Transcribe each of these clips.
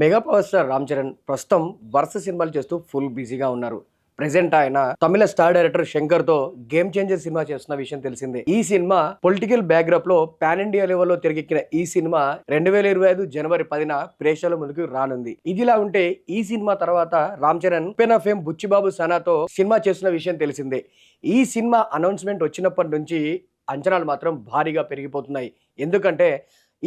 Mega power star Ram Charan ప్రస్తుతం వరుస సినిమాలు చేస్తూ ఫుల్ బిజీగా ఉన్నారు. ప్రెసెంట్ ఆయన తమిళ స్టార్ డైరెక్టర్ శంకర్తో గేమ్ చేంజర్ సినిమా చేస్తున్న విషయం తెలిసిందే. ఈ సినిమా పొలిటికల్ బ్యాక్డ్రాప్లో పాన్ ఇండియా లెవెల్లో తిరిగెక్కిన ఈ సినిమా రెండు వేల ఇరవై ఐదు జనవరి పదిన ప్రేక్షకుల ముందుకు రానుంది. ఇదిలా ఉంటే ఈ సినిమా తర్వాత రామ్ చరణ్ పెన్ ఆఫ్ ఫేమ్ బుచ్చిబాబు సనాతో సినిమా చేస్తున్న విషయం తెలిసిందే. ఈ సినిమా అనౌన్స్మెంట్ వచ్చినప్పటి నుంచి అంచనాలు మాత్రం భారీగా పెరిగిపోతున్నాయి. ఎందుకంటే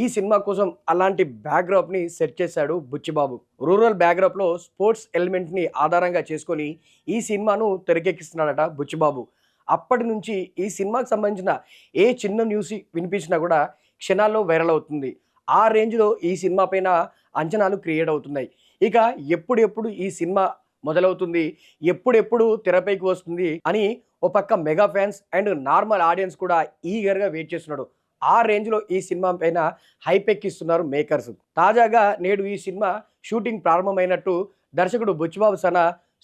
ఈ సినిమా కోసం అలాంటి బ్యాక్డ్రాప్ని సెట్ చేశాడు బుచ్చిబాబు. రూరల్ బ్యాక్డ్రాప్లో స్పోర్ట్స్ ఎలిమెంట్ని ఆధారంగా చేసుకొని ఈ సినిమాను తెరకెక్కిస్తున్నాడట బుచ్చిబాబు. అప్పటి నుంచి ఈ సినిమాకి సంబంధించిన ఏ చిన్న న్యూస్ వినిపించినా కూడా క్షణాల్లో వైరల్ అవుతుంది. ఆ రేంజ్లో ఈ సినిమా పైన అంచనాలు క్రియేట్ అవుతున్నాయి. ఇక ఎప్పుడెప్పుడు ఈ సినిమా మొదలవుతుంది? ఎప్పుడెప్పుడు తెరపైకి వస్తుంది? అని ఓ పక్క mega fans and normal audience కూడా ఈగర్గా వెయిట్ చేస్తున్నాడు. ఆ రేంజ్లో ఈ సినిమా పైన హైప్ ఎక్కిస్తున్నారు మేకర్స్. తాజాగా నేడు ఈ సినిమా షూటింగ్ ప్రారంభమైనట్టు దర్శకుడు బుచ్చిబాబు సన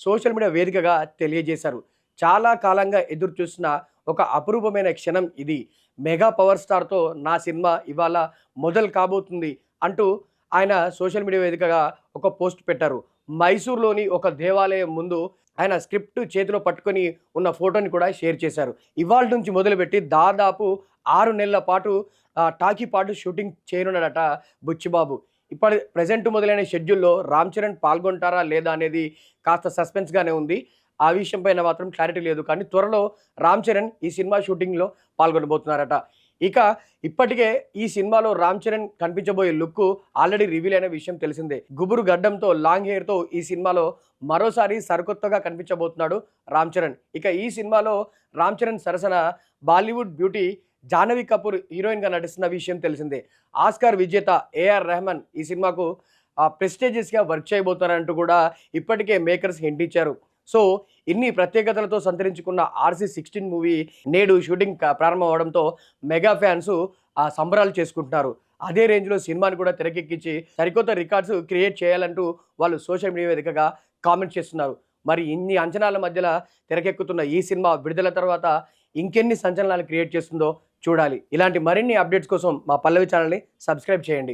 సోషల్ మీడియా వేదికగా తెలియజేశారు. చాలా కాలంగా ఎదురు చూస్తున్న ఒక అపురూపమైన క్షణం ఇది. మెగా పవర్ స్టార్తో నా సినిమా ఇవాళ మొదలు కాబోతుంది అంటూ ఆయన సోషల్ మీడియా వేదికగా ఒక పోస్ట్ పెట్టారు. మైసూర్లోని ఒక దేవాలయం ముందు ఆయన స్క్రిప్ట్ చేతిలో పట్టుకొని ఉన్న ఫోటోని కూడా షేర్ చేశారు. ఇవాళ నుంచి మొదలుపెట్టి దాదాపు ఆరు నెలల పాటు టాకీ పాటు షూటింగ్ చేయనున్నాడట బుచ్చిబాబు. ఇప్పటి ప్రజెంట్ మొదలైన షెడ్యూల్లో రామ్ చరణ్ పాల్గొంటారా లేదా అనేది కాస్త సస్పెన్స్గానే ఉంది. ఆ విషయం పైన మాత్రం క్లారిటీ లేదు. కానీ త్వరలో రామ్ చరణ్ ఈ సినిమా షూటింగ్లో పాల్గొనబోతున్నారట. ఇక ఇప్పటికే ఈ సినిమాలో రామ్ చరణ్ కనిపించబోయే లుక్ ఆల్రెడీ రివీల్ అయిన విషయం తెలిసిందే. గుబురు గడ్డంతో లాంగ్ హెయిర్తో ఈ సినిమాలో మరోసారి సరికొత్తగా కనిపించబోతున్నాడు రామ్ చరణ్. ఇక ఈ సినిమాలో రామ్ చరణ్ సరసన బాలీవుడ్ బ్యూటీ జాహ్నవి కపూర్ హీరోయిన్గా నటిస్తున్న విషయం తెలిసిందే. ఆస్కార్ విజేత ఏఆర్ రెహమాన్ ఈ సినిమాకు ప్రెస్టేజియస్గా వర్క్ చేయబోతారంటూ కూడా ఇప్పటికే మేకర్స్ హింట్ ఇచ్చారు. సో ఇన్ని ప్రత్యేకతలతో సంతరించుకున్న ఆర్సీ సిక్స్టీన్ మూవీ నేడు షూటింగ్ ప్రారంభం అవడంతో మెగా ఫ్యాన్స్ ఆ సంబరాలు చేసుకుంటున్నారు. అదే రేంజ్లో సినిమాని కూడా తెరకెక్కించి సరికొత్త రికార్డ్స్ క్రియేట్ చేయాలంటూ వాళ్ళు సోషల్ మీడియా వేదికగా కామెంట్ చేస్తున్నారు. మరి ఇన్ని అంచనాల మధ్యలో తెరకెక్కుతున్న ఈ సినిమా విడుదల తర్వాత ఇంకెన్ని సంచలనాలు క్రియేట్ చేస్తుందో చూడాలి. ఇలాంటి మరిన్ని అప్డేట్స్ కోసం మా పల్లవి ఛానల్ని సబ్స్క్రైబ్ చేయండి.